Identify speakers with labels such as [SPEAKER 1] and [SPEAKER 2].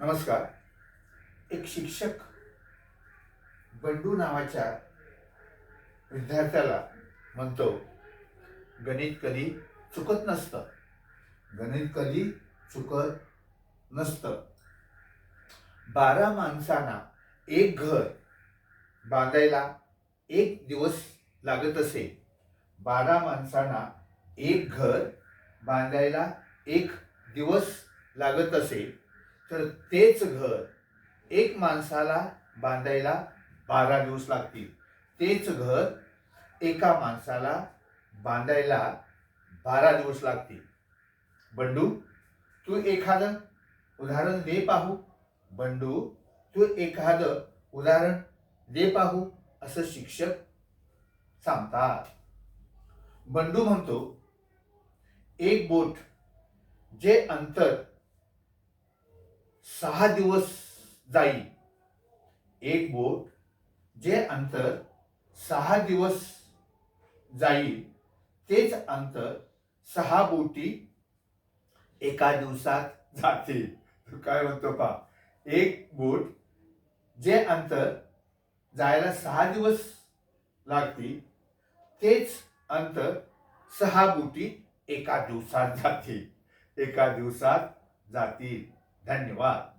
[SPEAKER 1] नमस्कार. एक शिक्षक बंडू नावाच्या विद्यार्थ्याला म्हणतो गणित कधी चुकत नसतं. गणित कधी चुकत नसतं. बारा माणसांना एक घर बांधायला एक दिवस लागत असे. बारा माणसांना एक घर बांधायला एक दिवस लागत असे. तर तेच घर एक माणसाला बांधायला बारा दिवस लागतील. तेच घर एका माणसाला बांधायला बारा दिवस लागतील. बंडू तू एखादं उदाहरण दे पाहू. बंडू तू एखादं उदाहरण दे पाहू असं शिक्षक सांगतात. बंडू म्हणतो एक बोट जे अंतर सहा दिवस जाईल. एक बोट जे अंतर सहा दिवस जाईल तेच अंतर सहा बोटी एका दिवसात जाते काय म्हणतो पा एक बोट जे अंतर जायला सहा दिवस लागतील तेच अंतर सहा बोटी एका दिवसात जातील. एका दिवसात जातील. धन्यवाद